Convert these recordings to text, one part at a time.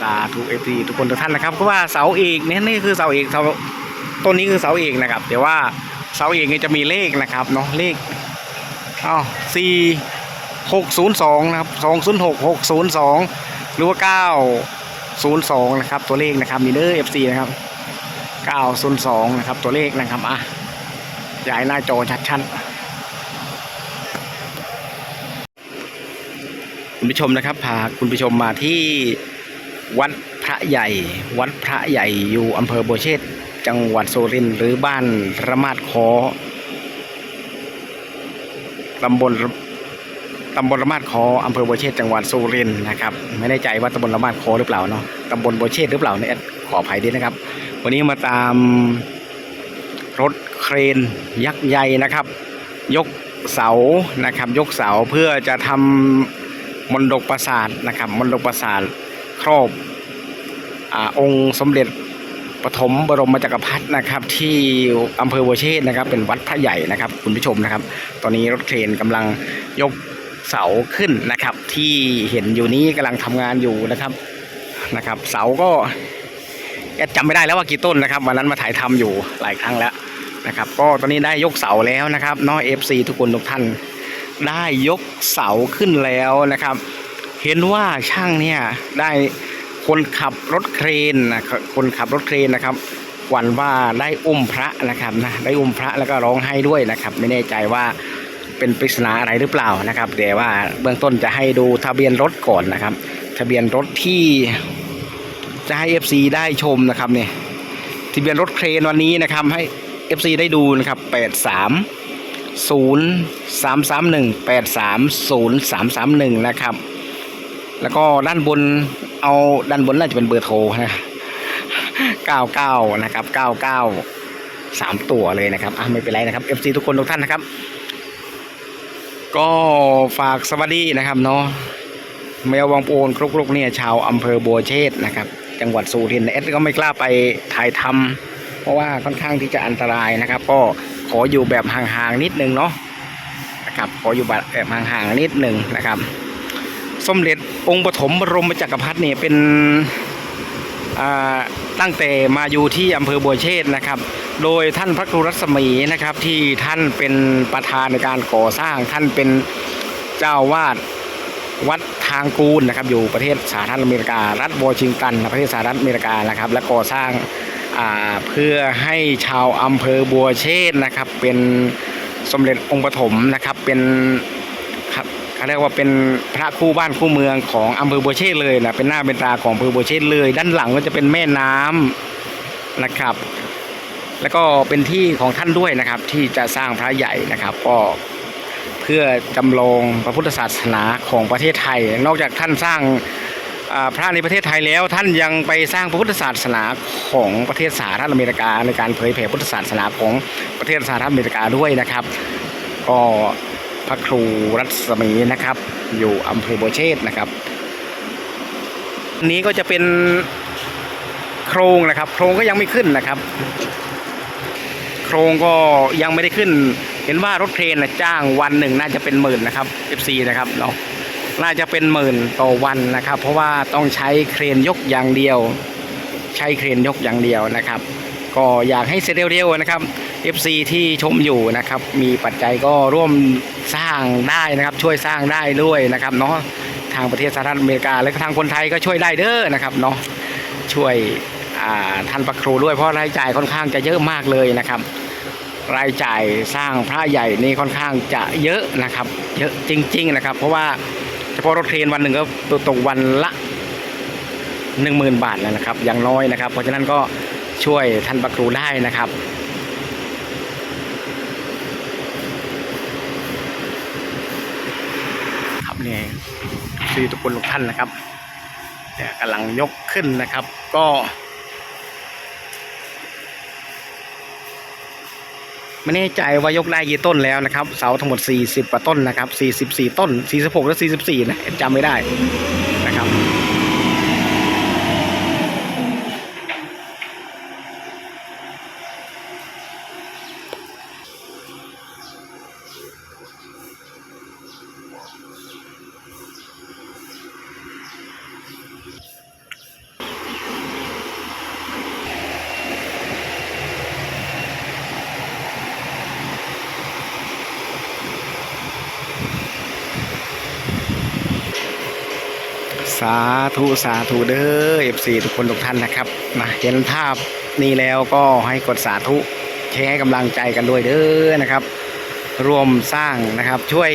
สาธุเอฟีทุกคนทุกท่านนะครับก็ว่าเสาเอกเนี่ยนี่คือเสาเอกเสาต้นนี้คือเสาเอกนะครับแต่ว่าเสาเอกเนี่ยจะมีเลขนะครับเนาะเลขอ้าวสี่หกศูนย์สองนะครับสองศูนย์หกหกศูนย์สองหรือว่าเก้าศูนย์สองนะครับตัวเลขนะครับมีเดอร์เอฟซีนะครับเก้าศูนย์สองนะครับตัวเลขนะครับอะย้ายหน้าจอชัดๆคุณผู้ชมนะครับพาคุณผู้ชมมาที่ วัดพระใหญ่ วัดพระใหญ่อยู่อำเภอโบเชษฐ์จังหวัดสุรินทร์หรือบ้านระมาดคอตำบลตำบลระมาดคออำเภอโบเชษฐ์จังหวัดสุรินทร์นะครับ ไม่แน่ใจว่าตำบลระมาดคอหรือเปล่าเนาะตำบลโบเชษฐ์หรือเปล่าเนี่ยขออภัยด้วยนะครับ วันนี้มาตามรถเครนยักษ์ใหญ่นะครับ ยกเสานะครับ ยกเสาเพื่อจะทำมนดกปราสาทนะครับมนดกปราสาท ครอบอองค์สมเด็จปฐมบรมจักรพรรดินะครับ ที่อำเภอวัวเชษนะครับ เป็นวัดพระใหญ่นะครับ คุณผู้ชมนะครับ ตอนนี้รถเครนกำลังยกเสาขึ้นนะครับ ที่เห็นอยู่นี้กำลังทำงานอยู่นะครับนะครับ เสาก็จำไม่ได้แล้วว่ากี่ต้นนะครับวันนั้นมาถ่ายทำอยู่หลายครั้งแล้วนะครับ ก็ตอนนี้ได้ยกเสาแล้วนะครับน้องเอฟซีทุกคนทุกท่านได้ยกเสาขึ้นแล้วนะครับ เห็นว่าช่างเนี่ยได้คนขับรถเครนนะคนขับรถเครนนะครับหวั่นว่าได้อุ้มพระนะครับนะได้อุ้มพระแล้วก็ร้องไห้ด้วยนะครับ ไม่แน่ใจว่าเป็นปริศนาอะไรหรือเปล่านะครับแต่ว่าเบื้องต้นจะให้ดูทะเบียนรถก่อนนะครับ ทะเบียนรถที่จะให้ FC ได้ชมนะครับเนี่ยทะเบียนรถเครนวันนี้นะครับ ให้ FC ได้ดูนะครับ83ศูนย์สามสามหนึ่งแปดสามศูนย์สามสามหนึ่งนะครับ แล้วก็ด้านบนเอาด้านบนน่าจะเป็นเบอร์โทรนะเก้าเก้านะครับเก้าเก้าสามตัวเลยนะครับอะไม่เป็นไรนะครับ FC ทุกคนทุกท่านนะครับ ก็ฝากสวัสดีนะครับเนาะแมววังโปนครุกๆเนี่ยชาวอำเภอบัวเชษฐ์นะครับ จังหวัดสุรินทร์เอสก็ไม่กล้าไปถ่ายทำเพราะว่าค่อนข้างที่จะอันตรายนะครับ ก็ขออยู่แบบห่างๆนิดนึงเนาะนะครับขออยู่แบบห่างๆนิดนึงนะครับ สมเด็จองค์ปฐมบรมจักรพรรดิเนี่ยเป็นตั้งแต่มาอยู่ที่อำเภอบัวเชษนะครับ โดยท่านพระครูรัศมีนะครับที่ท่านเป็นประธานในการก่อสร้างท่านเป็นเจ้าวาดวัดทางกูลนะครับ อยู่ประเทศสหรัฐอเมริการัฐวอชิงตัน ประเทศสหรัฐอเมริกานะครับ และก่อสร้างาเพื่อให้ชาวอำเภอบัวเชษนะครับ เป็นสมเด็จองค์ปฐมนะครับเป็น เขาเรียกว่าเป็นพระคู่บ้านคู่เมืองของอำเภอบัวเชษเลยนะเป็นหน้าเป็นตาของอำเภอบัวเชษเลย ด้านหลังก็จะเป็นแม่น้ำนะครับ แล้วก็เป็นที่ของท่านด้วยนะครับ ที่จะสร้างพระใหญ่นะครับ ก็เพื่อจำลองพระพุทธศาสนาของประเทศไทย นอกจากท่านสร้างพระในประเทศไทยแล้วท่านยังไปสร้างพระพุทธศาสนาของประเทศสหรัฐอเมริกาในการเผยแผ่พุทธศาสนาของประเทศสหรัฐอเมริกาด้วยนะครับก็ พระครูรัศมีนะครับ อยู่อำเภอบัวเชษฐ์นะครับนนี้ก็จะเป็นโครงนะครับ โครงก็ยังไม่ขึ้นนะครับ โครงก็ยังไม่ได้ขึ้น เห็นว่ารถเครนนะจ้างวันหนึ่งน่าจะเป็นหมื่นนะครับ FC นะครับเนาะน่าจะเป็นหมื่นต่อวันนะครับ เพราะว่าต้องใช้เครนยกอย่างเดียว ใช้เครนยกอย่างเดียวนะครับ ก็อยากให้เสร็จเร็วๆนะครับ FC ที่ชมอยู่นะครับ มีปัจจัยก็ร่วมสร้างได้นะครับ ช่วยสร้างได้ด้วยนะครับเนาะทางประเทศสหรัฐอเมริกา และทางคนไทยก็ช่วยได้เด้อนะครับเนาะช่วยท่านประครูด้วยเพราะรายจ่ายค่อนข้างจะเยอะมากเลยนะครับ รายจ่ายสร้างพระใหญ่นี่ค่อนข้างจะเยอะนะครับ เยอะจริง ๆนะครับ เพราะว่าเฉพาะรถเครนวันหนึ่งก็ตกวันละหนึ่งหมื่นบาทแล้วนะครับอย่างน้อยนะครับ เพราะฉะนั้นก็ช่วยท่านประครูได้นะครับเนี่ย คือทุกคนทุกท่านนะครับเนี่ยกำลังยกขึ้นนะครับ ก็ ไม่แน่ใจว่ายกได้กี่ต้นแล้วนะครับ เสาทั้งหมด 40กว่าต้นนะครับ 44 ต้น 46 หรือ 44 นะจำไม่ได้ สาธุสาธุเด้อเอฟซีทุกคนทุกท่านนะครับนะเห็นภาพนี้แล้วก็ให้กดสาธุแชร์ให้กำลังใจกันด้วยเด้อนะครับ รวมสร้างนะครับช่วย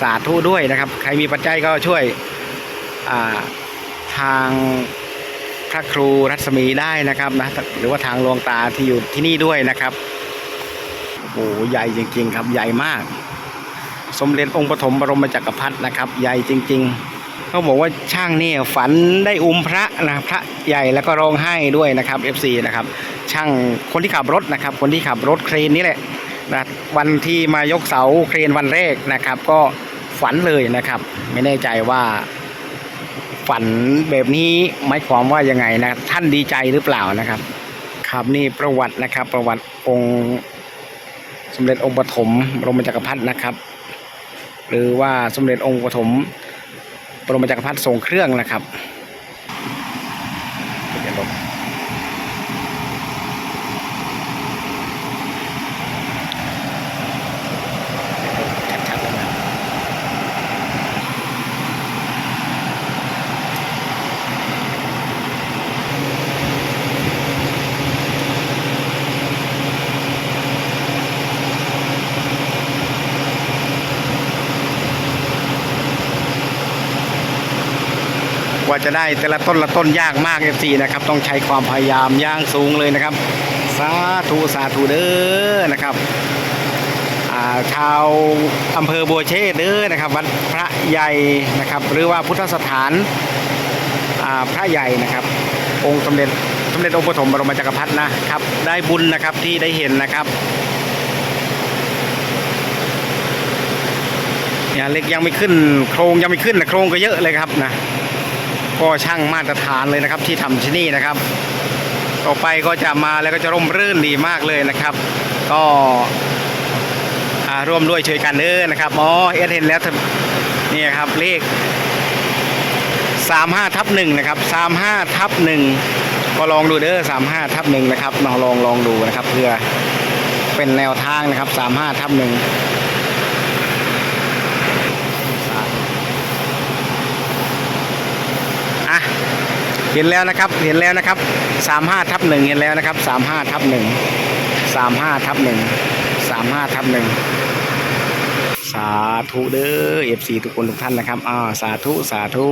สาธุด้วยนะครับ ใครมีปัจจัยก็ช่วยาทางพระครูรัศมีได้นะครับนะหรือว่าทางหลวงตาที่อยู่ที่นี่ด้วยนะครับโอ้ใหญ่จริง ๆ ครับใหญ่มาก สมเด็จองค์ปฐมบรมจักรพรรดินะครับ ใหญ่จริง ๆ เขาบอกว่าช่างเนี่ยฝันได้อุ้มพระนะพระใหญ่แล้วก็ร้องไห้ด้วยนะครับ FC นะครับช่างคนที่ขับรถนะครับ คนที่ขับรถเครนนี่แหละนะวันที่มายกเสาเครนวันแรกนะครับ ก็ฝันเลยนะครับ ไม่แน่ใจว่าฝันแบบนี้หมายความว่ายังไงนะท่านดีใจหรือเปล่านะครับ ครับนี่ประวัตินะครับ ประวัติองค์สมเด็จองค์ปฐมรมจักรพรรดินะครับ หรือว่าสมเด็จองค์ปฐม บรมจักรพรรดิทรงเครื่องนะครับเดี๋ยวลบชัดๆแล้วนะ ก ว่าจะได้แต่ละต้นละต้นยากมากเอฟซีนะครับต้องใช้ความพยายามย่างสูงเลยนะครับ สาธุสาธุเด้อนะครับชาวอำเภอบัวเชษเด้อนะครับวัดพระใหญ่นะครับ หรือว่าพุทธสถานาพระใหญ่นะครับ องค์สมเด็จสมเด็จองค์ปฐมบรมจักรพรรดินะครับ ได้บุญนะครับที่ได้เห็นนะครับเนี่ยเล็กยังไม่ขึ้น โครงยังไม่ขึ้นนะโครงก็เยอะเลยครับนะ ก็ช่างมาตรฐานเลยนะครับที่ทำที่นี่นะครับ ต่อไปก็จะมาแล้วก็จะร่มรื่นดีมากเลยนะครับ ก็ร่วมด้วยช่วยกันเด้อนะครับอ๋อเอสเห็นแล้วนี่ครับเลขสามห้าทับหนึ่งนะครับสามห้าทับหนึ่งก็ลองดูเด้อสามห้าทับหนึ่งนะครับลองลองลองดูนะครับ เพื่อเป็นแนวทางนะครับสามห้าทับหนึ่ง อะ เห็นแล้วนะครับ เห็นแล้วนะครับสามห้าทับหนึ่งเห็นแล้วนะครับสามห้าทับหนึ่งสามห้าทับหนึ่งสามห้าทับหนึ่งสาธุเด้อเอฟซีทุกคนทุกท่านนะครับอ่าสาธุสาธุ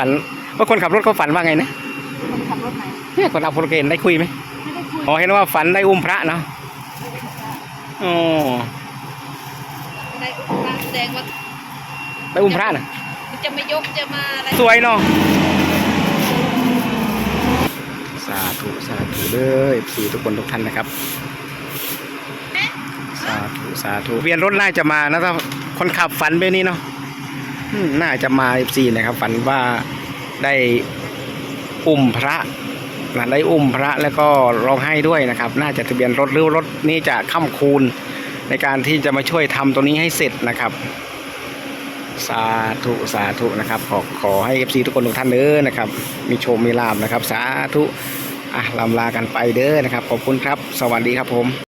ฝัน ว่าคนขับรถเขาฝันว่าไงนะคนขับรถไหนเนี่ยคนขับรถเกณฑ์ได้คุยไหมไม่ได้คุยอ๋อเห็นว่าฝันได้อุ้มพระเนาะอ๋อได้อุ้มพระแสดงว่าได้อุ้มพระนะจะไม่ยกจะมาอะไรสวยเนาะสาธุสาธุเด้อสี่ทุกคนทุกท่านนะครับสาธุสาธุเวียนรถน่าจะมานะถ้าคนขับฝันแบบนี้เนาะอืม น่าจะมาสี่นะครับ ฝันว่าได้อุ้มพระนะได้อุ้มพระแล้วก็ร้องไห้ด้วยนะครับ น่าจะทะเบียนรถหรือรถนี้จะค่ำคูณในการที่จะมาช่วยทำตรงนี้ให้เสร็จนะครับ สาธุสาธุนะครับ ขอขอให้เอฟซีทุกคนทุกท่านเด้อนะครับ มีโชมมีลาบนะครับ สาธุอะลำลากันไปเด้อนะครับ ขอบคุณครับ สวัสดีครับผม